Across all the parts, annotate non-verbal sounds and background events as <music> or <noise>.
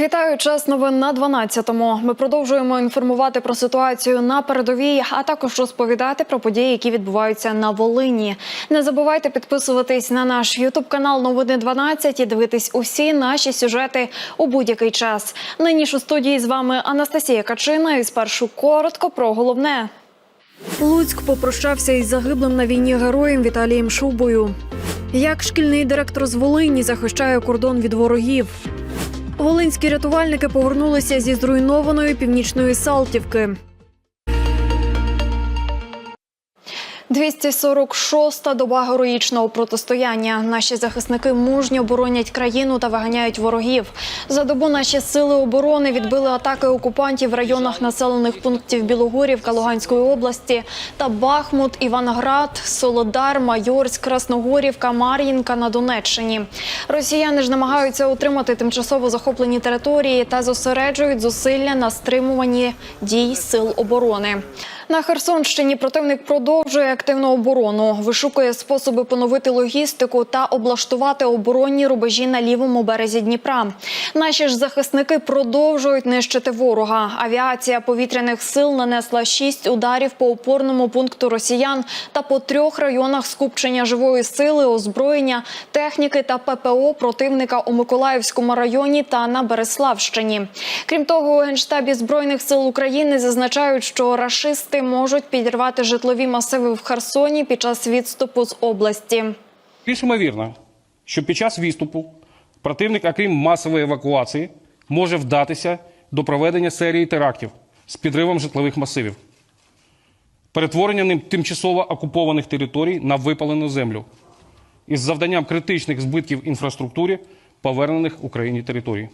Вітаю час новин на 12-му. Ми продовжуємо інформувати про ситуацію на передовій, а також розповідати про події, які відбуваються на Волині. Не забувайте підписуватись на наш Ютуб канал Новини 12 і дивитись усі наші сюжети у будь-який час. Нині ж у студії з вами Анастасія Качина. І спершу коротко про головне. Луцьк попрощався із загиблим на війні героєм Віталієм Шубою. Як шкільний директор з Волині захищає кордон від ворогів. Волинські рятувальники повернулися зі зруйнованої північної Салтівки. 246-та доба героїчного протистояння. Наші захисники мужньо боронять країну та виганяють ворогів. За добу наші сили оборони відбили атаки окупантів в районах населених пунктів Білогорівка Луганської області та Бахмут, Іванград, Солодар, Майорськ, Красногорівка, Мар'їнка на Донеччині. Росіяни ж намагаються утримати тимчасово захоплені території та зосереджують зусилля на стримуванні дій сил оборони. На Херсонщині противник продовжує активну оборону, вишукує способи поновити логістику та облаштувати оборонні рубежі на лівому березі Дніпра. Наші ж захисники продовжують нищити ворога. Авіація повітряних сил нанесла шість ударів по опорному пункту росіян та по трьох районах скупчення живої сили, озброєння, техніки та ППО противника у Миколаївському районі та на Береславщині. Крім того, у генштабі збройних сил України зазначають, що рашисти можуть підірвати житлові масиви в Херсоні під час відступу з області. Більш ймовірно, що під час відступу противник, окрім масової евакуації, може вдатися до проведення серії терактів з підривом житлових масивів, перетворення ним тимчасово окупованих територій на випалену землю із завданням критичних збитків інфраструктурі повернених Україні територій.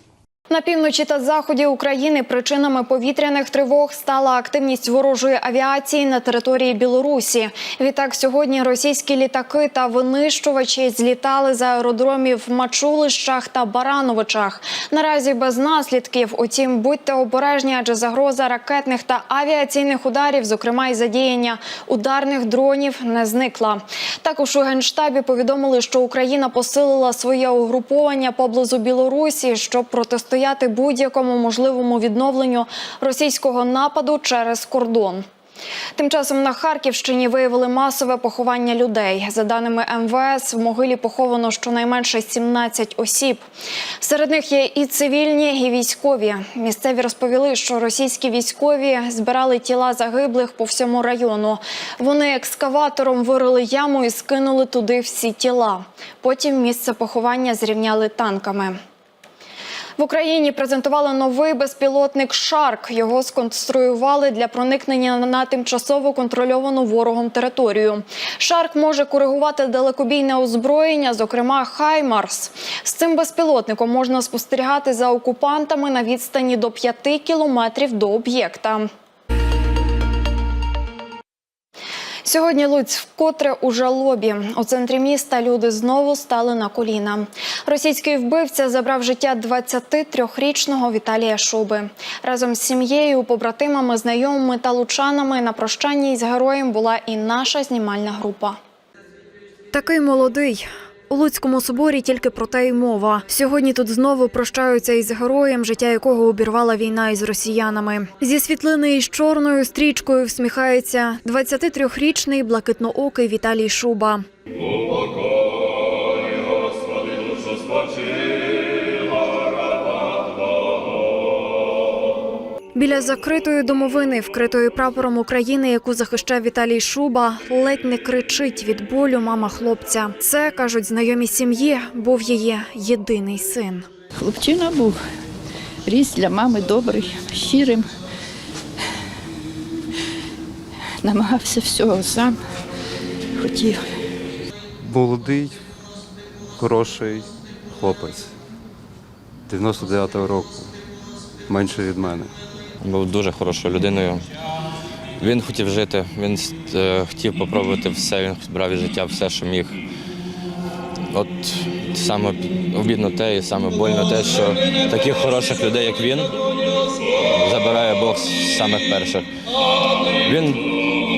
На півночі та заході України причинами повітряних тривог стала активність ворожої авіації на території Білорусі. Відтак сьогодні російські літаки та винищувачі злітали з аеродромів в Мачулищах та Барановичах. Наразі без наслідків. Утім, будьте обережні, адже загроза ракетних та авіаційних ударів, зокрема й задіяння ударних дронів, не зникла. Також у генштабі повідомили, що Україна посилила своє угруповання поблизу Білорусі, щоб протистояти будь-якому можливому відновленню російського нападу через кордон. Тим часом на Харківщині виявили масове поховання людей. За даними МВС, в могилі поховано щонайменше 17 осіб. Серед них є і цивільні, і військові. Місцеві розповіли, що російські військові збирали тіла загиблих по всьому району. Вони екскаватором вирили яму і скинули туди всі тіла. Потім місце поховання зрівняли танками. В Україні презентували новий безпілотник Шарк. Його сконструювали для проникнення на тимчасово контрольовану ворогом територію. Шарк може коригувати далекобійне озброєння, зокрема Хаймарс. З цим безпілотником можна спостерігати за окупантами на відстані до 5 кілометрів до об'єкта. Сьогодні Луць вкотре у жалобі. У центрі міста люди знову стали на коліна. Російський вбивця забрав життя 23-річного Віталія Шуби. Разом з сім'єю, побратимами, знайомими та лучанами на прощанні із героєм була і наша знімальна група. Такий молодий. У Луцькому соборі тільки про те й мова. Сьогодні тут знову прощаються із героєм, життя якого обірвала війна із росіянами. Зі світлини із чорною стрічкою всміхається 23-річний блакитноокий Віталій Шуба. Біля закритої домовини, вкритої прапором України, яку захищав Віталій Шуба, ледь не кричить від болю мама хлопця. Це кажуть знайомі сім'ї, був її єдиний син. Хлопчина був ріс для мами добрий, щирим. Намагався всього сам, хотів. Молодий, хороший хлопець 99-го року, менше від мене. Був дуже хорошою людиною. Він хотів жити, він е, хотів попробувати все, він брав від життя все, що міг. От саме обідно те і саме больно те, що таких хороших людей, як він, забирає Бог з самих перших. Він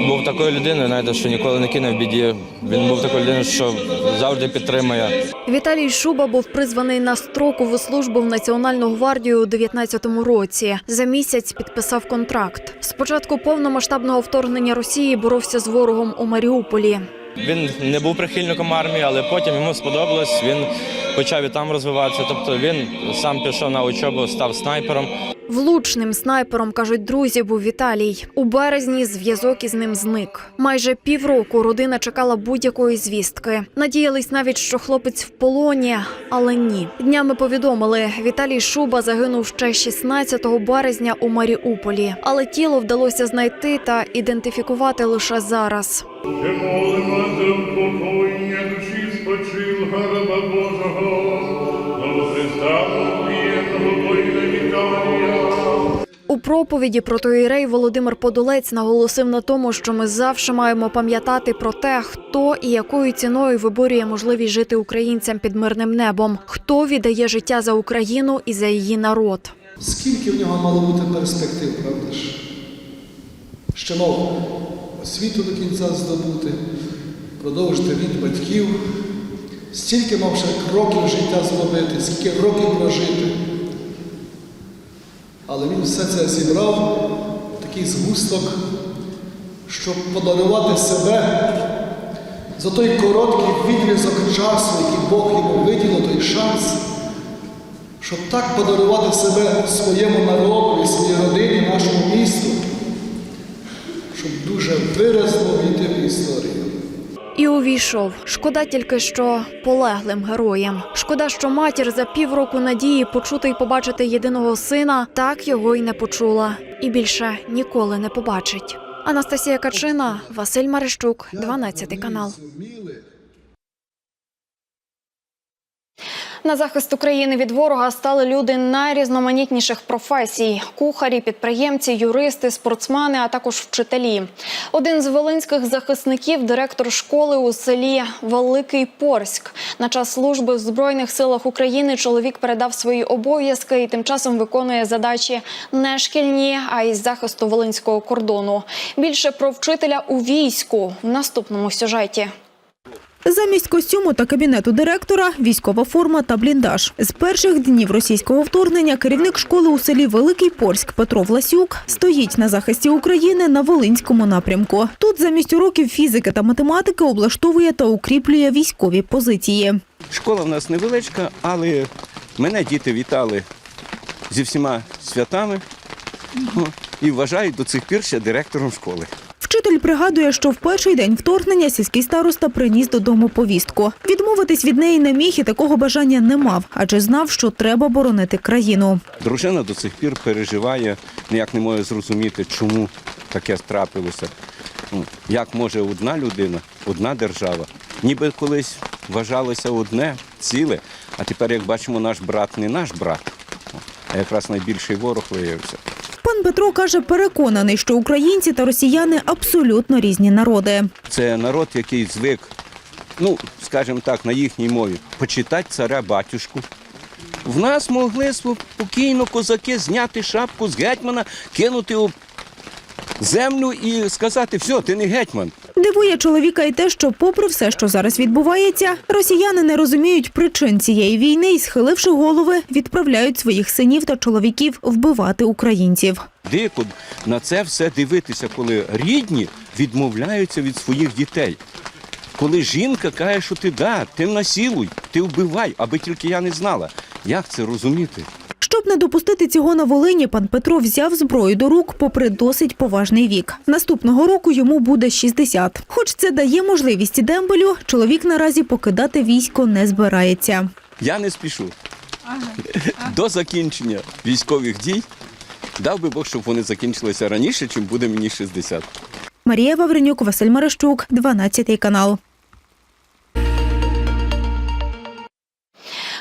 був такою людиною, знаєте, що ніколи не кинув в біді. Він був такою людиною, що завжди підтримує. Віталій Шуба був призваний на строкову службу в Національну гвардію у 19-му році. За місяць підписав контракт. Спочатку повномасштабного вторгнення Росії боровся з ворогом у Маріуполі. Він не був прихильником армії, але потім йому сподобалось. Він почав і там розвиватися. Тобто він сам пішов на учобу, став снайпером. Влучним снайпером, кажуть друзі, був Віталій. У березні зв'язок із ним зник. Майже півроку родина чекала будь-якої звістки. Надіялись навіть, що хлопець в полоні, але ні. Днями повідомили, Віталій Шуба загинув ще 16 березня у Маріуполі. Але тіло вдалося знайти та ідентифікувати лише зараз. Ще молимо душі У проповіді протоїрей Володимир Подолець наголосив на тому, що ми завжди маємо пам'ятати про те, хто і якою ціною виборює можливість жити українцям під мирним небом, хто віддає життя за Україну і за її народ. Скільки в нього мало бути перспектив, правда ж? Ще мав освіту до кінця здобути, продовжити від батьків, стільки мав ще кроків життя зробити, скільки років прожити. Але він все це зібрав в такий згусток, щоб подарувати себе за той короткий відрізок часу, який Бог йому виділив, той шанс щоб так подарувати себе своєму народу і своїй родині, нашому місту, щоб дуже виразно війти в історію. І увійшов. Шкода тільки що полеглим героям. Шкода, що матір за півроку надії почути й побачити єдиного сина так його й не почула, і більше ніколи не побачить. Анастасія Качина, Василь Марищук, 12 канал. На захист України від ворога стали люди найрізноманітніших професій: кухарі, підприємці, юристи, спортсмени, а також вчителі. Один з волинських захисників, директор школи у селі Великий Порськ. На час служби в збройних силах України чоловік передав свої обов'язки і тим часом виконує задачі не шкільні, а й з захисту волинського кордону. Більше про вчителя у війську в наступному сюжеті. Замість костюму та кабінету директора – військова форма та бліндаж. З перших днів російського вторгнення керівник школи у селі Великий Порськ Петро Власюк стоїть на захисті України на Волинському напрямку. Тут замість уроків фізики та математики облаштовує та укріплює військові позиції. Школа в нас невеличка, але мене діти вітали зі всіма святами і вважають до цих пір ще директором школи. Вчитель пригадує, що в перший день вторгнення сільський староста приніс додому повістку. Відмовитись від неї не міг і такого бажання не мав, адже знав, що треба боронити країну. Дружина до цих пір переживає, ніяк не може зрозуміти, чому таке трапилося. Ну, Як може одна людина, одна держава, ніби колись вважалося одне ціле, а тепер, як бачимо, наш брат не наш брат, а якраз найбільший ворог виявився. Пан Петро каже, переконаний, що українці та росіяни абсолютно різні народи. Це народ, який звик, ну, скажімо так, на їхній мові, почитати царя батюшку. В нас могли спокійно козаки зняти шапку з гетьмана, кинути у землю і сказати, все, ти не гетьман. Дивує чоловіка й те, що, попри все, що зараз відбувається, росіяни не розуміють причин цієї війни і, схиливши голови, відправляють своїх синів та чоловіків вбивати українців. Дико на це все дивитися, коли рідні відмовляються від своїх дітей. Коли жінка каже, що ти да, ти насилуй, ти вбивай, аби тільки я не знала. Як це розуміти? Щоб не допустити цього на Волині, пан Петро взяв зброю до рук, попри досить поважний вік. Наступного року йому буде 60. Хоч це дає можливість дембелю, чоловік наразі покидати військо не збирається. Я не спішу. До закінчення військових дій дав би Бог, щоб вони закінчилися раніше, чим буде мені 60. Марія Вавренюк, Василь Марищук, 12 канал.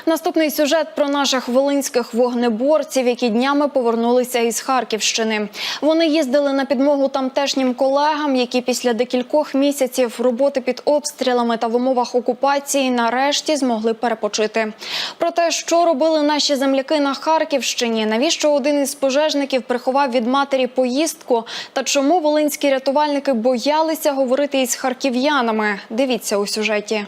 Наступний сюжет про наших волинських вогнеборців, які днями повернулися із Харківщини. Вони їздили на підмогу тамтешнім колегам, які після декількох місяців роботи під обстрілами та в умовах окупації нарешті змогли перепочити. Про те, що робили наші земляки на Харківщині, навіщо один із пожежників приховав від матері поїздку, та чому волинські рятувальники боялися говорити із харків'янами. Дивіться у сюжеті.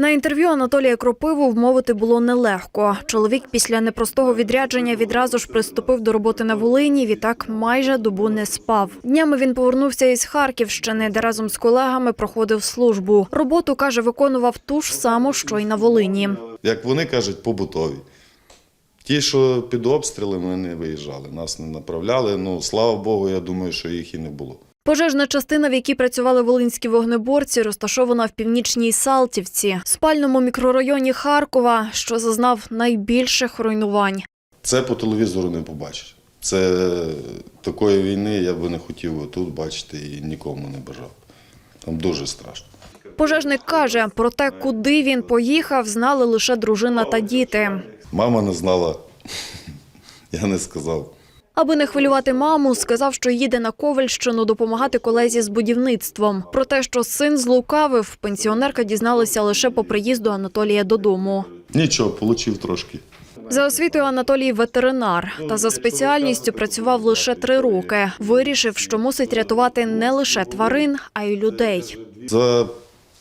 На інтерв'ю Анатолія Кропиву вмовити було нелегко. Чоловік після непростого відрядження відразу ж приступив до роботи на Волині. Відтак майже добу не спав. Днями він повернувся із Харківщини, де разом з колегами проходив службу. Роботу каже, виконував ту ж саму, що й на Волині. як вони кажуть, побутові. Ті, що під обстрілами не виїжджали, нас не направляли. Ну, слава Богу, я думаю, що їх і не було. Пожежна частина, в якій працювали волинські вогнеборці, розташована в північній Салтівці, спальному мікрорайоні Харкова, що зазнав найбільших руйнувань. Це по телевізору не побачиш. Це такої війни я би не хотів тут бачити і нікому не бажав. Там дуже страшно. Пожежник каже, про те, куди він поїхав, знали лише дружина та діти. Мама не знала, я не сказав. Аби не хвилювати маму, сказав, що їде на Ковальщину допомагати колезі з будівництвом. Про те, що син злукавив, пенсіонерка дізналася лише по приїзду Анатолія додому. Нічого, отримав трошки. За освітою Анатолій ветеринар та за спеціальністю працював лише три роки. Вирішив, що мусить рятувати не лише тварин, а й людей. За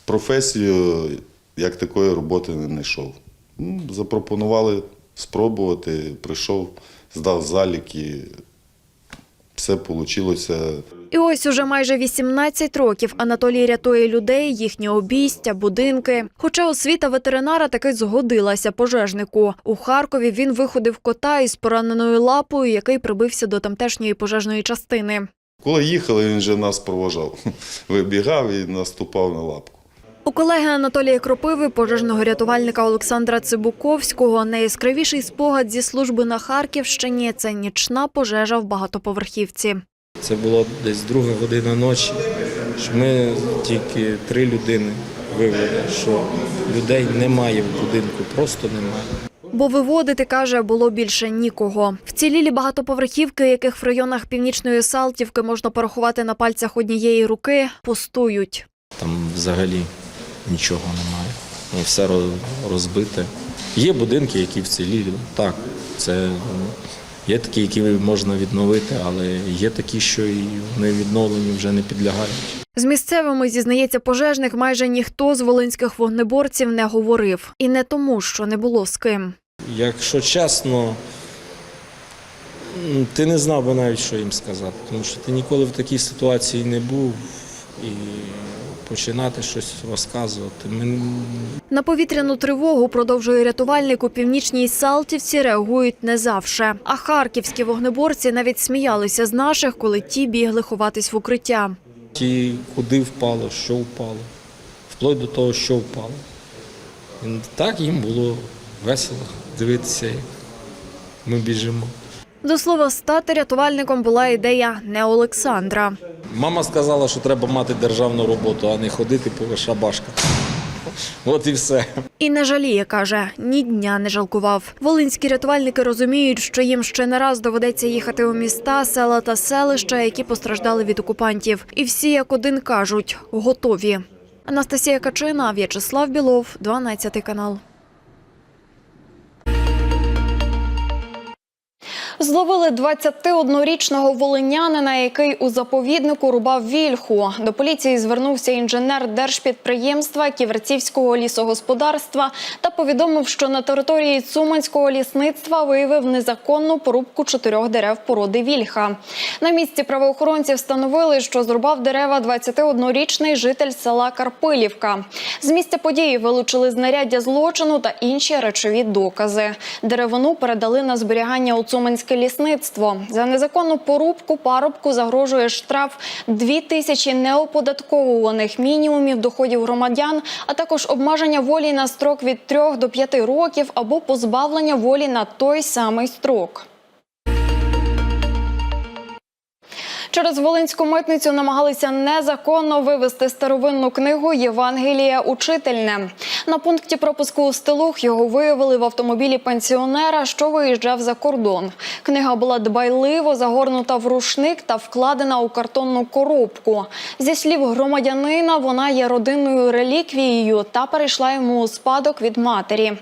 професію як такої роботи не знайшов. Ну, Запропонували спробувати, прийшов, здав заліки, все вийшло. І ось уже майже 18 років Анатолій рятує людей, їхні обійстя, будинки. Хоча освіта ветеринара таки згодилася пожежнику. У Харкові він виходив кота із пораненою лапою, який прибився до тамтешньої пожежної частини. Коли їхали, він вже нас провожав. <laughs> Вибігав і наступав на лапку. У колеги Анатолія Кропиви, пожежного рятувальника Олександра Цибуковського, найяскравіший спогад зі служби на Харківщині це нічна пожежа в багатоповерхівці. Це було десь друга година ночі, що ми тільки три людини вивели, що людей немає в будинку, просто немає. Бо виводити, каже, було більше нікого. Вцілілі багатоповерхівки, яких в районах північної Салтівки можна порахувати на пальцях однієї руки, пустують. Там взагалі нічого немає. Ну, все розбите. Є будинки, які вцілілі. Так, це є такі, які можна відновити, але є такі, що і вони відновленню вже не підлягають. З місцевими, зізнається пожежник, майже ніхто з волинських вогнеборців не говорив. І не тому, що не було з ким. Якщо чесно, ти не знав би навіть, що їм сказати, тому що ти ніколи в такій ситуації не був і починати щось розказувати. Ми На повітряну тривогу, продовжує рятувальник, у північній Салтівці реагують не завше. А харківські вогнеборці навіть сміялися з наших, коли ті бігли ховатись в укриття. ті, куди впало, що впало, вплоть до того, що впало. І так їм було весело дивитися, як ми біжимо. До слова, стати рятувальником була ідея не Олександра. Мама сказала, що треба мати державну роботу, а не ходити по шабашках. От і все. І не жаліє, каже, ні дня не жалкував. Волинські рятувальники розуміють, що їм ще не раз доведеться їхати у міста, села та селища, які постраждали від окупантів. І всі як один кажуть, готові. Анастасія Качина, В'ячеслав Білов, 12 канал. Зловили 21-річного волинянина, який у заповіднику рубав вільху. До поліції звернувся інженер держпідприємства Ківерцівського лісогосподарства та повідомив, що на території Цуманського лісництва виявив незаконну порубку чотирьох дерев породи вільха. На місці правоохоронці встановили, що зрубав дерева 21-річний житель села Карпилівка. З місця події вилучили знаряддя злочину та інші речові докази. Деревину передали на зберігання у Цуманське лісництво. За незаконну порубку парубку загрожує штраф 2 тисячі неоподатковуваних мінімумів доходів громадян, а також обмеження волі на строк від 3 до 5 років або позбавлення волі на той самий строк. Через Волинську митницю намагалися незаконно вивезти старовинну книгу Євангелія учительне. На пункті пропуску у Стилух його виявили в автомобілі пенсіонера, що виїжджав за кордон. Книга була дбайливо загорнута в рушник та вкладена у картонну коробку. Зі слів громадянина, вона є родинною реліквією та перейшла йому у спадок від матері.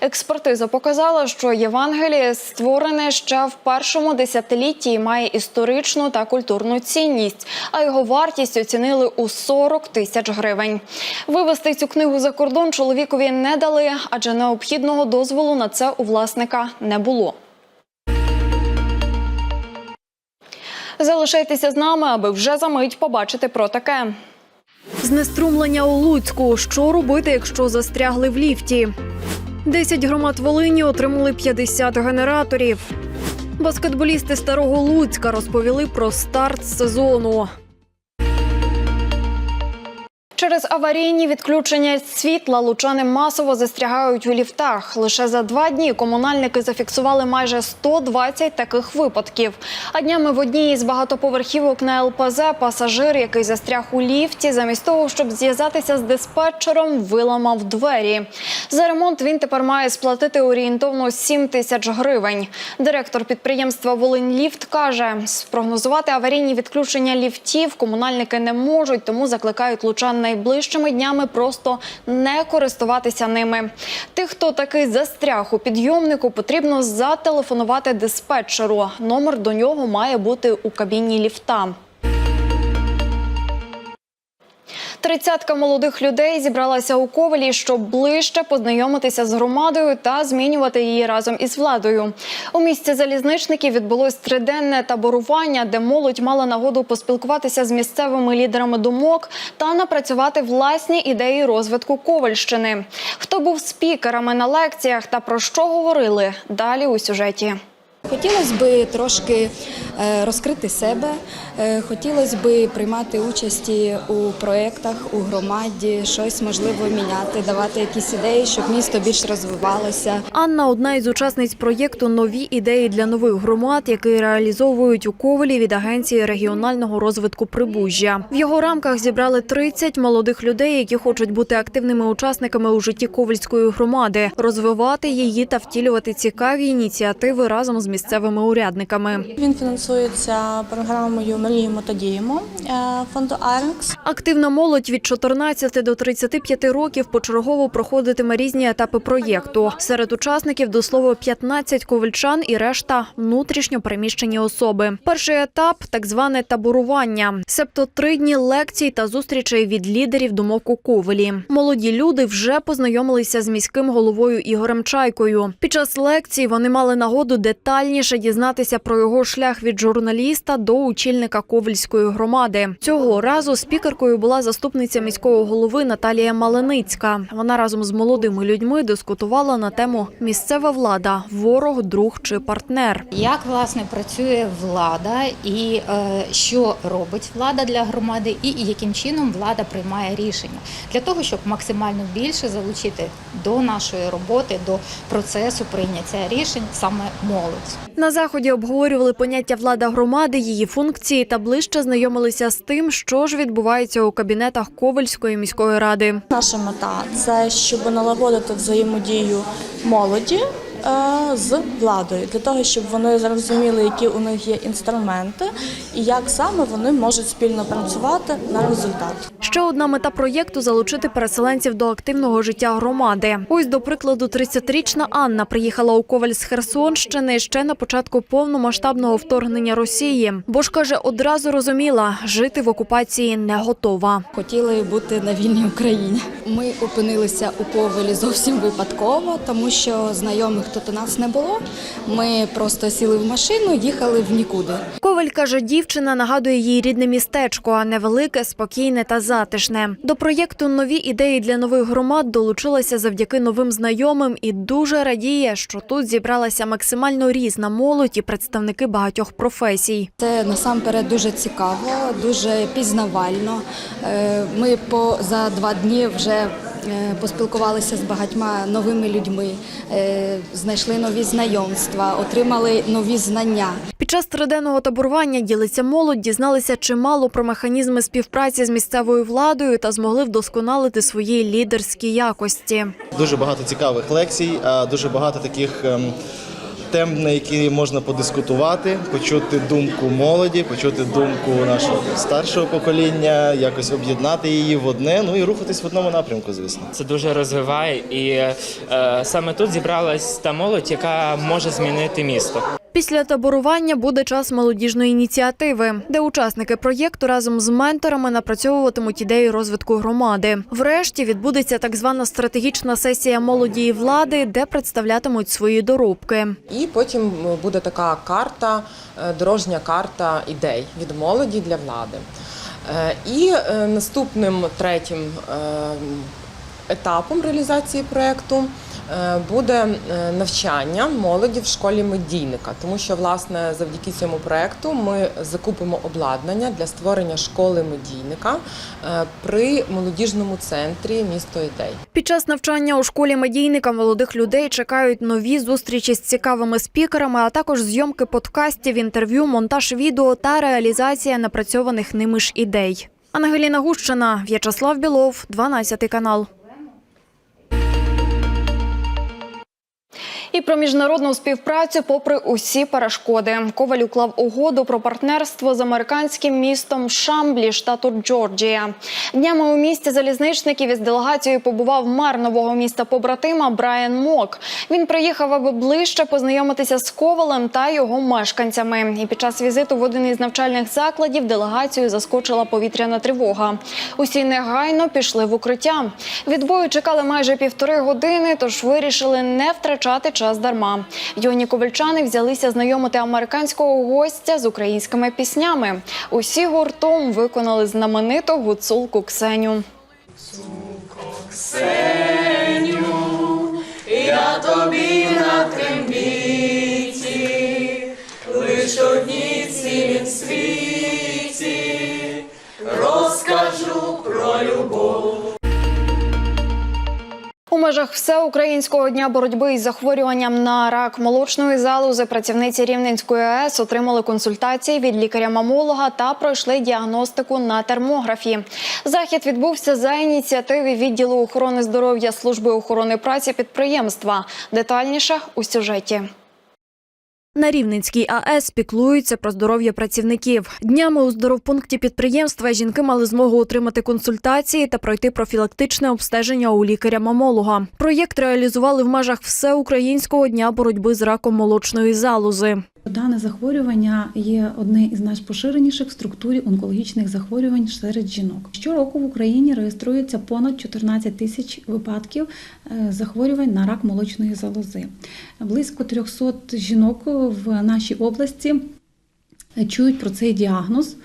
Експертиза показала, що Євангеліє створене ще в першому десятилітті і має історичну та культурну цінність, а його вартість оцінили у 40 тисяч гривень. Вивезти цю книгу за кордон чоловікові не дали, адже необхідного дозволу на це у власника не було. Залишайтеся з нами, аби вже за мить побачити про таке. Знеструмлення у Луцьку. Що робити, якщо застрягли в ліфті? 10 громад Волині отримали 50 генераторів. Баскетболісти старого Луцька розповіли про старт сезону. Через аварійні відключення світла лучани масово застрягають у ліфтах. Лише за два дні комунальники зафіксували майже 120 таких випадків. А днями в одній із багатоповерхівок на ЛПЗ пасажир, який застряг у ліфті, замість того, щоб зв'язатися з диспетчером, виламав двері. За ремонт він тепер має сплатити орієнтовно 7 тисяч гривень. Директор підприємства Волиньліфт каже, спрогнозувати аварійні відключення ліфтів комунальники не можуть, тому закликають лучан найближчими днями просто не користуватися ними. Тих, хто таки застряг у підйомнику, потрібно зателефонувати диспетчеру. Номер до нього має бути у кабіні ліфта. Тридцятка молодих людей зібралася у Ковелі, щоб ближче познайомитися з громадою та змінювати її разом із владою. У місті залізничників відбулось триденне таборування, де молодь мала нагоду поспілкуватися з місцевими лідерами думок та напрацювати власні ідеї розвитку Ковальщини. Хто був спікерами на лекціях та про що говорили далі у сюжеті. Хотілося б трошки е, розкрити себе, хотілося б приймати участі у проєктах, у громаді, щось можливо міняти, давати якісь ідеї, щоб місто більш розвивалося. Анна одна із учасниць проєкту Нові ідеї для нових громад, який реалізовують у Ковелі від агенції регіонального розвитку Прибужжя. В його рамках зібрали 30 молодих людей, які хочуть бути активними учасниками у житті Ковельської громади, розвивати її та втілювати цікаві ініціативи разом з місцевими урядниками. Він фінансується програмою Мріємо та діємо е, фонду Арекс. Активна молодь від 14 до 35 років почергово проходитиме різні етапи проєкту. Серед учасників до слова 15 ковальчан і решта внутрішньо переміщені особи. Перший етап так зване таборування, себто три дні лекцій та зустрічей від лідерів думок у Ковелі. Молоді люди вже познайомилися з міським головою Ігорем Чайкою. Під час лекцій вони мали нагоду детальніше дізнатися про його шлях від журналіста до очільника Ковельської громади. Цього разу спікеркою була заступниця міського голови Наталія Маленицька. Вона разом з молодими людьми дискутувала на тему місцева влада, ворог, друг чи партнер. Як власне працює влада, і е, що робить влада для громади, і яким чином влада приймає рішення для того, щоб максимально більше залучити до нашої роботи, до процесу прийняття рішень саме молодь. На заході обговорювали поняття влада громади, її функції та ближче знайомилися з тим, що ж відбувається у кабінетах Ковельської міської ради. Наша мета це щоб налагодити взаємодію молоді з владою для того, щоб вони зрозуміли, які у них є інструменти, і як саме вони можуть спільно працювати на результат. Ще одна мета проєкту залучити переселенців до активного життя громади. Ось, до прикладу, 30-річна Анна приїхала у Коваль з Херсонщини ще на початку повномасштабного вторгнення Росії. Бо ж каже, одразу розуміла, жити в окупації не готова. Хотіли бути на вільній Україні. Ми опинилися у Ковелі зовсім випадково, тому що знайомих тут у нас не було. Ми просто сіли в машину, їхали в нікуди. Коваль каже, дівчина нагадує їй рідне містечко, а невелике, спокійне та затишне. До проєкту нові ідеї для нових громад долучилася завдяки новим знайомим і дуже радіє, що тут зібралася максимально різна молодь і представники багатьох професій. Це насамперед дуже цікаво, дуже пізнавально. Е, Ми по за два дні вже е, поспілкувалися з багатьма новими людьми, е, знайшли нові знайомства, отримали нові знання. Під час триденного таборування ділиться молодь, дізналися чимало про механізми співпраці з місцевою владою та змогли вдосконалити свої лідерські якості. Дуже багато цікавих лекцій, а дуже багато таких ем, тем, на які можна подискутувати, почути думку молоді, почути думку нашого старшого покоління, якось об'єднати її в одне, ну і рухатись в одному напрямку, звісно. Це дуже розвиває, і е, саме тут зібралась та молодь, яка може змінити місто. Після таборування буде час молодіжної ініціативи, де учасники проєкту разом з менторами напрацьовуватимуть ідеї розвитку громади. Врешті відбудеться так звана стратегічна сесія молоді і влади, де представлятимуть свої доробки. І потім буде така карта, е, дорожня карта ідей від молоді для влади. Е, І е, наступним третім етапом реалізації проєкту буде е, навчання молоді в школі медійника, тому що власне завдяки цьому проєкту ми закупимо обладнання для створення школи медійника е, при молодіжному центрі місто ідей. Під час навчання у школі медійника молодих людей чекають нові зустрічі з цікавими спікерами, а також зйомки подкастів, інтерв'ю, монтаж відео та реалізація напрацьованих ними ж ідей. Ангеліна Гущина, В'ячеслав Білов, 12 канал. І про міжнародну співпрацю, попри усі перешкоди, Коваль уклав угоду про партнерство з американським містом Шамблі, штату Джорджія. Днями у місті залізничників із делегацією побував мер нового міста побратима Брайан Мок. Він приїхав, аби ближче познайомитися з Ковалем та його мешканцями. І під час візиту в один із навчальних закладів делегацію заскочила повітряна тривога. Усі негайно пішли в укриття. Від бою чекали майже півтори години, тож вирішили не втрачати час дарма. Юні ковальчани взялися знайомити американського гостя з українськими піснями. Усі гуртом виконали знамениту гуцулку Ксеню. У межах всеукраїнського дня боротьби із захворюванням на рак молочної залози працівниці Рівненської АЕС отримали консультації від лікаря-мамолога та пройшли діагностику на термографі. Захід відбувся за ініціативи відділу охорони здоров'я служби охорони праці підприємства. Детальніше у сюжеті. На Рівненській АЕС піклуються про здоров'я працівників. Днями у здоровпункті підприємства жінки мали змогу отримати консультації та пройти профілактичне обстеження у лікаря-мамолога. Проєкт реалізували в межах всеукраїнського дня боротьби з раком молочної залози. Дане захворювання є одне із найпоширеніших в структурі онкологічних захворювань серед жінок. Щороку в Україні реєструється понад 14 тисяч випадків е, захворювань на рак молочної залози. Близько 300 жінок в нашій області чують про цей діагноз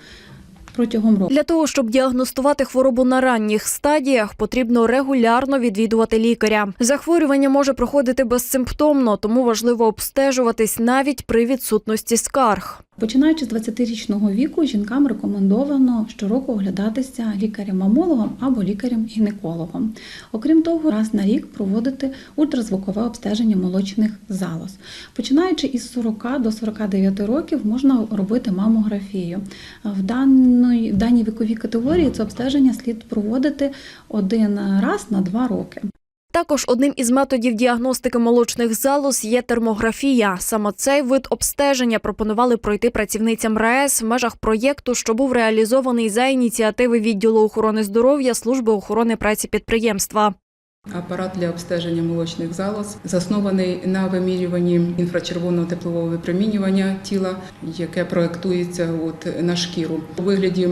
протягом року. Для того, щоб діагностувати хворобу на ранніх стадіях, потрібно регулярно відвідувати лікаря. Захворювання може проходити безсимптомно, тому важливо обстежуватись навіть при відсутності скарг. Починаючи з 20-річного віку, жінкам рекомендовано щороку оглядатися лікарем-мамологом або лікарем-гінекологом. Окрім того, раз на рік проводити ультразвукове обстеження молочних залоз. Починаючи із 40 до 49 років, можна робити мамографію. В даній, віковій категорії це обстеження слід проводити один раз на два роки. Також одним із методів діагностики молочних залоз є термографія. Саме цей вид обстеження пропонували пройти працівницям РаЕС в межах проєкту, що був реалізований за ініціативи відділу охорони здоров'я служби охорони праці підприємства. Апарат для обстеження молочних залоз заснований на вимірюванні інфрачервоного теплового випромінювання тіла, яке проектується от на шкіру. У вигляді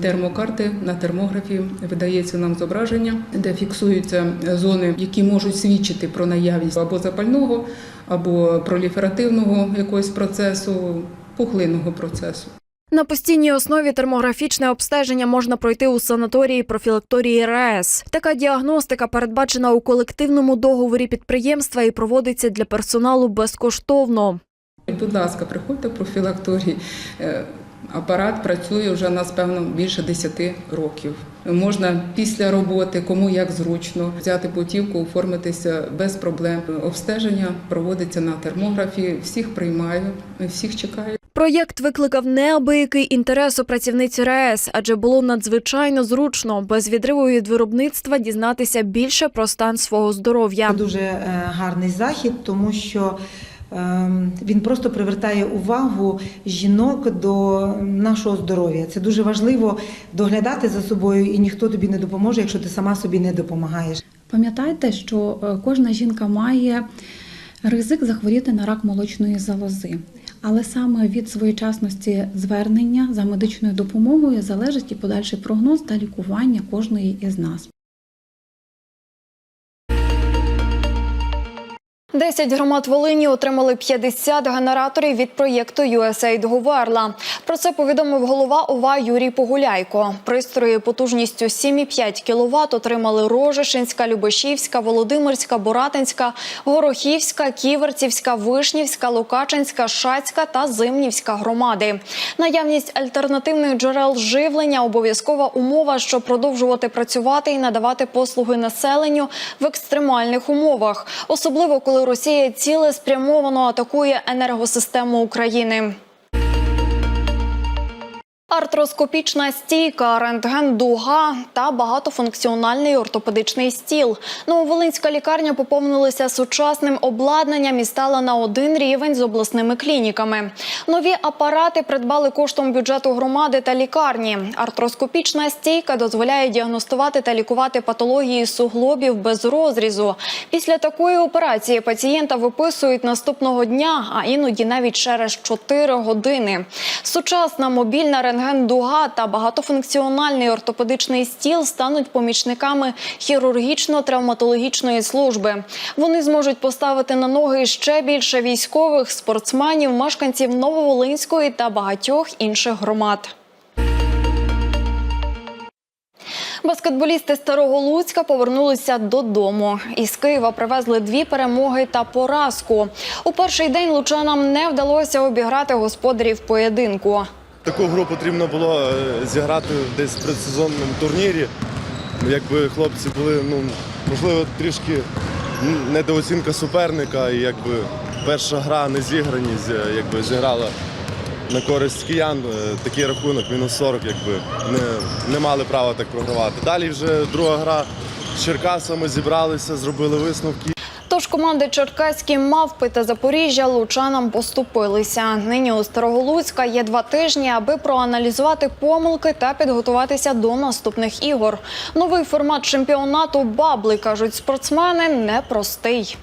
термокарти на термографі видається нам зображення, де фіксуються зони, які можуть свідчити про наявність або запального, або проліферативного якогось процесу, пухлинного процесу. На постійній основі термографічне обстеження можна пройти у санаторії профілакторії РаЕС. Така діагностика передбачена у колективному договорі підприємства і проводиться для персоналу безкоштовно. Будь ласка, приходьте в профілакторії. Е, Апарат працює вже нас певно більше 10 років. Можна після роботи, кому як зручно, взяти путівку, оформитися без проблем. Обстеження проводиться на термографі. Всіх приймаю, всіх чекаю. Проєкт викликав неабиякий інтерес у працівниці РаЕС, адже було надзвичайно зручно без відриву від виробництва дізнатися більше про стан свого здоров'я. Дуже е, гарний захід, тому що ем, він просто привертає увагу жінок до нашого здоров'я. Це дуже важливо доглядати за собою, і ніхто тобі не допоможе, якщо ти сама собі не допомагаєш. Пам'ятайте, що е, кожна жінка має ризик захворіти на рак молочної залози. Але саме від своєчасності звернення за медичною допомогою залежить і подальший прогноз та лікування кожної із нас. 10 громад Волині отримали 50 генераторів від проєкту USAID Говерла. Про це повідомив голова ОВА Юрій Погуляйко. Пристрої потужністю 7,5 кВт отримали Рожешинська, Любешівська, Володимирська, Боратинська, Горохівська, Ківерцівська, Вишнівська, Лукачинська, Шацька та Зимнівська громади. Наявність альтернативних джерел живлення обов'язкова умова, щоб продовжувати працювати і надавати послуги населенню в екстремальних умовах, особливо коли Росія цілеспрямовано атакує енергосистему України. Артроскопічна стійка, рентген-дуга та багатофункціональний ортопедичний стіл. Нововолинська лікарня поповнилася сучасним обладнанням і стала на один рівень з обласними клініками. Нові апарати придбали коштом бюджету громади та лікарні. Артроскопічна стійка дозволяє діагностувати та лікувати патології суглобів без розрізу. Після такої операції пацієнта виписують наступного дня, а іноді навіть через 4 години. Сучасна мобільна рентген-дуга та багатофункціональний ортопедичний стіл стануть помічниками хірургічно-травматологічної служби. Вони зможуть поставити на ноги ще більше військових, спортсменів, мешканців Нововолинської та багатьох інших громад. Баскетболісти Старого Луцька повернулися додому. Із Києва привезли дві перемоги та поразку. У перший день лучанам не вдалося обіграти господарів поєдинку. Таку гру потрібно було е, зіграти десь в предсезонному турнірі. Якби хлопці були, ну можливо, трішки недооцінка суперника, і якби перша гра незіграність е, якби зіграла на користь киян. Е, Такий рахунок, мінус 40, якби не, не мали права так програвати. Далі вже друга гра з Черкасами зібралися, зробили висновки. Тож команди Черкаські мавпи та Запоріжжя лучанам поступилися. Нині у Староголуцька є два тижні, аби проаналізувати помилки та підготуватися до наступних ігор. Новий формат чемпіонату Бабли кажуть спортсмени непростий.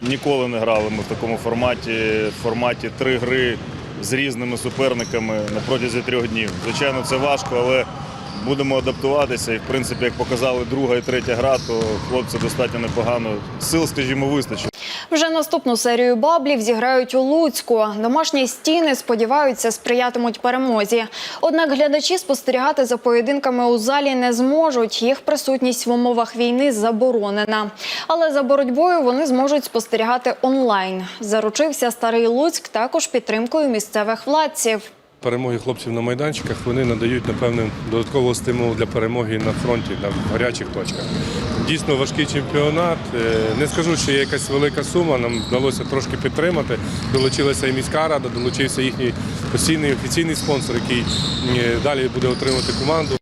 Ніколи не грали ми в такому форматі, в форматі три гри з різними суперниками на протязі трьох днів. Звичайно, це важко, але будемо адаптуватися. І, в принципі, як показали друга і третя гра, то хлопці достатньо непогано. Сил, скажімо, вистачить. Вже наступну серію баблів зіграють у Луцьку. Домашні стіни сподіваються сприятимуть перемозі. Однак глядачі спостерігати за поєдинками у залі не зможуть. Їх присутність в умовах війни заборонена. Але за боротьбою вони зможуть спостерігати онлайн. Заручився старий Луцьк також підтримкою місцевих владців. Перемоги хлопців на майданчиках вони надають напевне додаткового стимулу для перемоги на фронті, на гарячих точках. Дійсно важкий чемпіонат. Е, Не скажу, що є якась велика сума. Нам вдалося трошки підтримати. Долучилася і міська рада, долучився їхній постійний офіційний спонсор, який е, далі буде отримувати команду.